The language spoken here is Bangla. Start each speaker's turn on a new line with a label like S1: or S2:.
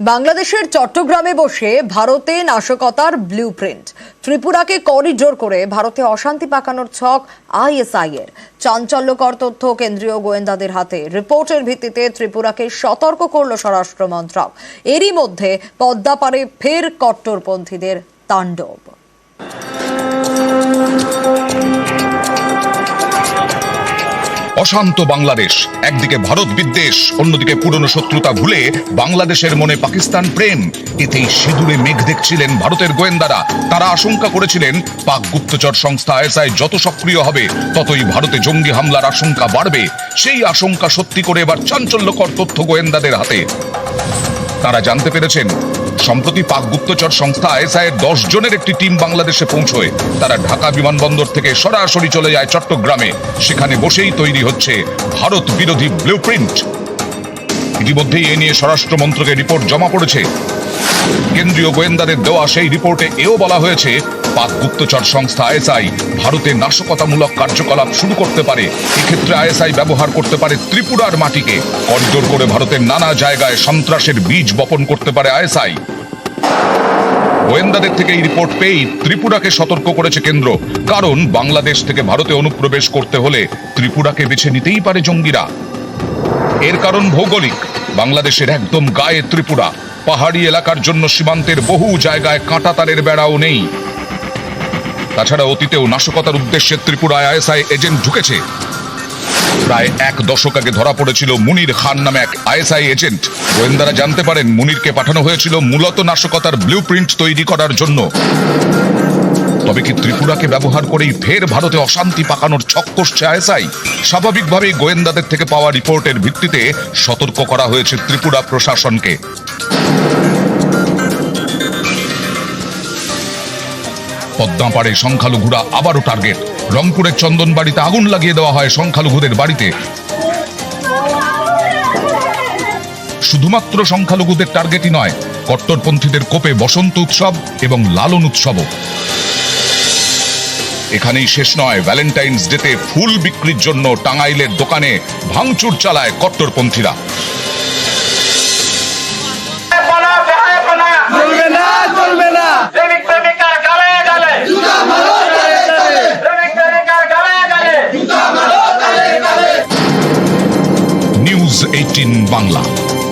S1: বাংলাদেশের চট্টগ্রামে বসে ভারতে নাশকতার ব্লু প্রিন্ট ত্রিপুরাকে করিডোর করে ভারতে অশান্তি পাকানোর ছক আইএসআই এর চাঞ্চল্যকর তথ্য কেন্দ্রীয় গোয়েন্দাদের হাতে। রিপোর্টের ভিত্তিতে ত্রিপুরাকে সতর্ক করল স্বরাষ্ট্র মন্ত্রক এরই মধ্যে পদ্মাপাড়ে ফের কট্টরপন্থীদের তাণ্ডব।
S2: অশান্ত বাংলাদেশ। একদিকে ভারত বিদ্বেষ, অন্যদিকে পুরনো শত্রুতা ভুলে বাংলাদেশের মনে পাকিস্তান প্রেম। এতেই সিঁদুরে মেঘ দেখছিলেন ভারতের গোয়েন্দারা। তারা আশঙ্কা করেছিলেন, পাক গুপ্তচর সংস্থা আইএসআই যত সক্রিয় হবে, ততই ভারতে জঙ্গি হামলার আশঙ্কা বাড়বে। সেই আশঙ্কা সত্যি করে এবার চাঞ্চল্যকর তথ্য গোয়েন্দাদের হাতে। তারা জানতে পেরেছেন সম্প্রতি পাক গুপ্তচর সংস্থা আইএসআই এর দশ জনের একটি টিম বাংলাদেশে পৌঁছয়। তারা ঢাকা বিমানবন্দর থেকে সরাসরি চলে যায় চট্টগ্রামে। সেখানে বসেই তৈরি হচ্ছে ভারত বিরোধী ব্লুপ্রিন্ট। ইতিমধ্যেই এ নিয়ে স্বরাষ্ট্র মন্ত্রকে রিপোর্ট জমা পড়েছে। কেন্দ্রীয় গোয়েন্দাদের দেওয়া সেই রিপোর্টে এও বলা হয়েছে, পাক গুপ্তচর সংস্থা আইএসআই ভারতে নাশকতামূলক কার্যকলাপ শুরু করতে পারে। এক্ষেত্রে আইএসআই ব্যবহার করতে পারে ত্রিপুরার মাটিকে। করিডোর করে ভারতের নানা জায়গায় সন্ত্রাসের বীজ বপন করতে পারে আইএসআই। গোয়েন্দাদের থেকে এই রিপোর্ট পেয়েই ত্রিপুরাকে সতর্ক করেছে কেন্দ্র। কারণ বাংলাদেশ থেকে ভারতে অনুপ্রবেশ করতে হলে ত্রিপুরাকে বেছে নিতেই পারে জঙ্গিরা। এর কারণ ভৌগোলিক। বাংলাদেশের একদম গায়ে ত্রিপুরা। পাহাড়ি এলাকার জন্য সীমান্তের বহু জায়গায় কাঁটাতারের বেড়াও নেই। তাছাড়া অতীতেও নাশকতার উদ্দেশ্যে ত্রিপুরায় আইএসআই এজেন্ট ঢুকেছে। প্রায় এক দশক আগে ধরা পড়েছিল মুনির খান নামে এক আইএসআই এজেন্ট। গোয়েন্দারা জানতে পারেন মুনিরকে পাঠানো হয়েছিল মূলত নাশকতার ব্লু তৈরি করার জন্য। তবে কি ত্রিপুরাকে ব্যবহার করেই ফের ভারতে অশান্তি পাকানোর ছক কষছে আইএসআই? স্বাভাবিকভাবেই গোয়েন্দাদের থেকে পাওয়া রিপোর্টের ভিত্তিতে সতর্ক করা হয়েছে ত্রিপুরা প্রশাসনকে। পদ্মাপাড়ে সংখ্যালঘুরা আবারও টার্গেট। রংপুরের চন্দনবাড়িতে আগুন লাগিয়ে দেওয়া হয় সংখ্যালঘুদের বাড়িতে। শুধুমাত্র সংখ্যালঘুদের টার্গেটই নয়, কট্টরপন্থীদের কোপে বসন্ত উৎসব এবং লালন উৎসবও। এখানেই শেষ নয়, ভ্যালেন্টাইন্স ডেতে ফুল বিক্রির জন্য টাঙ্গাইলের দোকানে ভাঙচুর চালায় কট্টরপন্থীরা। News 18 Bangla.